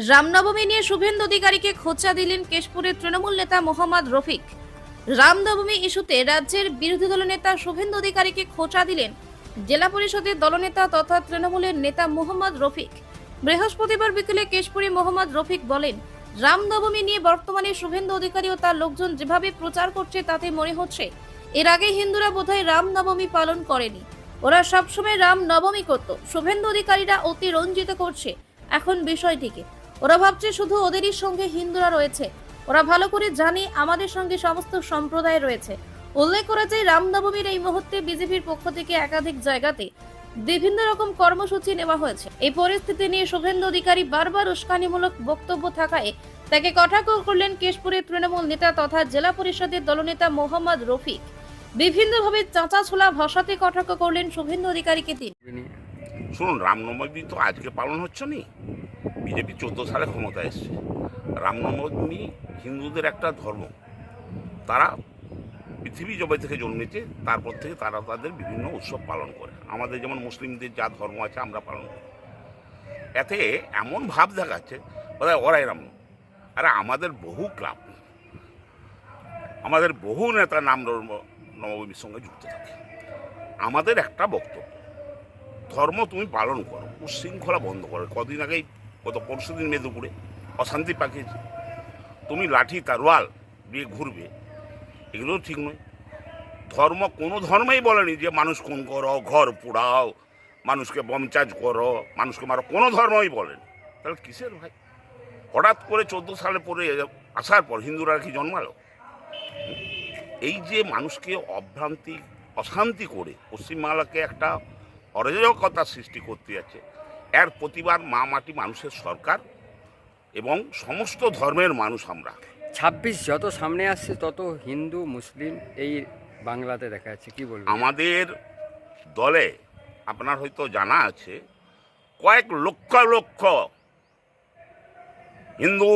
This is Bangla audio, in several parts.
রামনবমী নিয়ে শুভেন্দু অধিকারীকে খোঁচা দিলেন কেশপুরের তৃণমূল নেতা মোহাম্মদ রফিক। রামনবমী ইস্যুতে রাজ্যের বিরোধী দল নেতা শুভেন্দু অধিকারীকে খোঁচা দিলেন জেলা পরিষদের দলনেতা তথা তৃণমূলের নেতা মোহাম্মদ রফিক। বৃহস্পতিবার বিকেলে কেশপুরে মোহাম্মদ রফিক বলেন, রামনবমী নিয়ে বর্তমানে শুভেন্দু অধিকারী ও তার লোকজন যেভাবে প্রচার করছে তাতে মনে হচ্ছে, এর আগে হিন্দুরা বোধহয় রামনবমী পালন করেনি। ওরা সবসময় রাম নবমী করত। শুভেন্দু অধিকারীরা অতি রঞ্জিত করছে। এখন বিষয়টিকে ওরা ভাবছে শুধু ওদেরই সঙ্গে হিন্দুরা রয়েছে। ওরা ভালো করে জানে আমাদের সঙ্গে সমস্ত সম্প্রদায় রয়েছে। উল্লেখ করা যায়, রামনবমীর এই মুহূর্তে বিজেপির পক্ষ থেকে একাধিক জায়গাতে বিভিন্ন রকম কর্মসূচি নেওয়া হয়েছে। এই পরিস্থিতি নিয়ে শুভেন্দু অধিকারী বারবার উস্কানিমূলক বক্তব্য থাকায় তাকে কটাক্ষ করলেন কেশপুরের তৃণমূল নেতা তথা জেলা পরিষদের দলনেতা মোহাম্মদ রফিক। বিভিন্নভাবে চাঁচা ছোলা ভাষাতে কটাক্ষ করলেন শুভেন্দু অধিকারীকে তিনি। শুনুন, রামনবমী তো আজকে পালন হচ্ছে নি। বিজেপি চোদ্দ সালে ক্ষমতায় এসছে। রামনবমী হিন্দুদের একটা ধর্ম। তারা পৃথিবী জবে থেকে জন্মেছে, তারপর থেকে তারা তাদের বিভিন্ন উৎসব পালন করে। আমাদের যেমন মুসলিমদের যা ধর্ম আছে আমরা পালন করি। এতে এমন ভাব দেখাচ্ছে বোধহয় ওরাই রাম আরে আমাদের বহু ক্লাব, আমাদের বহু নেতা নাম নবমীর সঙ্গে যুক্ত থাকে। আমাদের একটা বক্তব্য, ধর্ম তুমি পালন করো, উশৃঙ্খলা বন্ধ করো। কদিন আগেই গত পরশু দিন অশান্তি পাকিয়েছে। তুমি লাঠি তারওয়াল দিয়ে ঘুরবে এগুলো ঠিক নয়। ধর্ম, কোনো ধর্মেই বলেনি যে মানুষ খুন করো, ঘর পোড়াও, মানুষকে বমচার্জ করো, মানুষকে মারো। কোনো ধর্মই বলেনি। তাহলে কিসের ভাই? হঠাৎ করে চোদ্দ সালে পরে আসার পর হিন্দুরা কি জন্মালো? এই যে মানুষকে অভ্রান্তি, অশান্তি করে পশ্চিমবাংলাকে একটা অরাজকতা সৃষ্টি করতে যাচ্ছে এর প্রতিবার মা মাটি মানুষের সরকার এবং সমস্ত ধর্মের মানুষ আমরা। ছাব্বিশ যত সামনে আসছে তত হিন্দু মুসলিম এই বাংলাতে দেখা যাচ্ছে। কি বলব? আমাদের দলে আপনার হয়তো জানা আছে কয়েক লক্ষ লক্ষ হিন্দু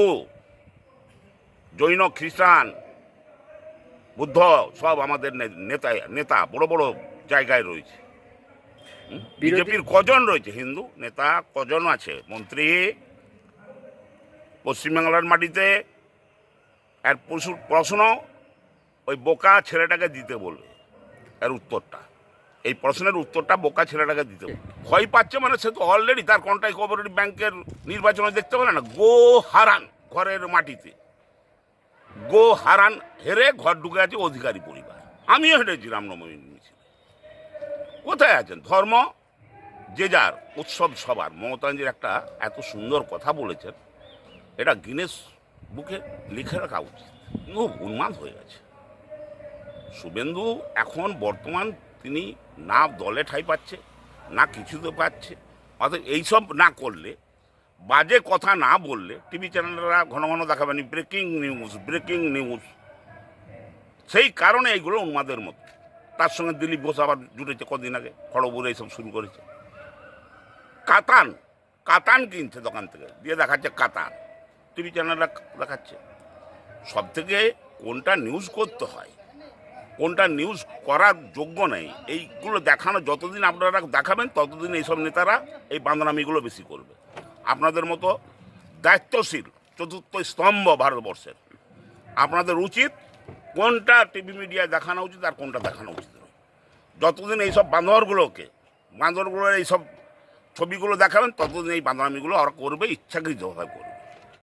জৈন খ্রিস্টান বুদ্ধ সব আমাদের নেতা নেতা বড় বড় জায়গায় রয়েছে? বিজেপির কজন রয়েছে? হিন্দু, নেতা, কজন আছে? মন্ত্রী, পশ্চিমবাংলার মাটিতে প্রচুর প্রশ্ন, ওই বোকা ছেলেটাকে দিতে বলবে, এর উত্তরটা। এই প্রশ্নের উত্তরটা বোকা ছেলেটাকে দিতে বলবে। ভয় পাচ্ছে মানে সে তো অলরেডি তার কন্টাই কোঅপারেটিভ ব্যাংকের নির্বাচনে দেখতে পেলে না। গো হারান ঘরের মাটিতে। গো হারান হেরে ঘর ঢুকে আছে অধিকারী পরিবার। আমিও হেঁটেছি রামনবমী মিছিলে কোথায় আছেন? ধর্ম? যে যার উৎসব সবার। মমতাঞ্জির একটা এত সুন্দর কথা বলেছেন, এটা গিনেস বুকে লিখে রাখা উচিত। কিন্তু উন্মাদ হয়ে গেছে। শুভেন্দু এখন বর্তমান তিনি না দলে ঠাই পাচ্ছে, না কিছুতে পাচ্ছে অর্থাৎ এইসব না করলে, বাজে কথা না বললে, টিভি চ্যানেলরা ঘন ঘন দেখাবেন ব্রেকিং নিউজ ব্রেকিং নিউজ সেই কারণে এইগুলো উন্মাদের মতো তার সঙ্গে দিলীপ ঘোষ আবার জুটেছে কদিন আগে খড়বুড়ে এইসব শুরু করেছে। কাতান কাতান কিনছে দোকান থেকে, দিয়ে দেখাচ্ছে কাতান। টিভি চ্যানেলরা দেখাচ্ছে। সব থেকে কোনটা নিউজ করতে হয়, কোনটা নিউজ করার যোগ্য নেই, এইগুলো দেখানো যতদিন আপনারা দেখাবেন, ততদিন এইসব নেতারা এই বান্দরামিগুলো বেশি করবে। আপনাদের মতো দায়িত্বশীল চতুর্থ স্তম্ভ ভারতবর্ষের। আপনাদের উচিত কোনটা টিভি মিডিয়ায় দেখানো উচিত আর কোনটা দেখানো উচিত নয়। যতদিন এইসব বাঁদরগুলোকে, বাঁদরগুলোর এইসব ছবিগুলো দেখাবেন, ততদিন এই বান্দরামিগুলো আর করবে, ইচ্ছাকৃতভাবে করবে।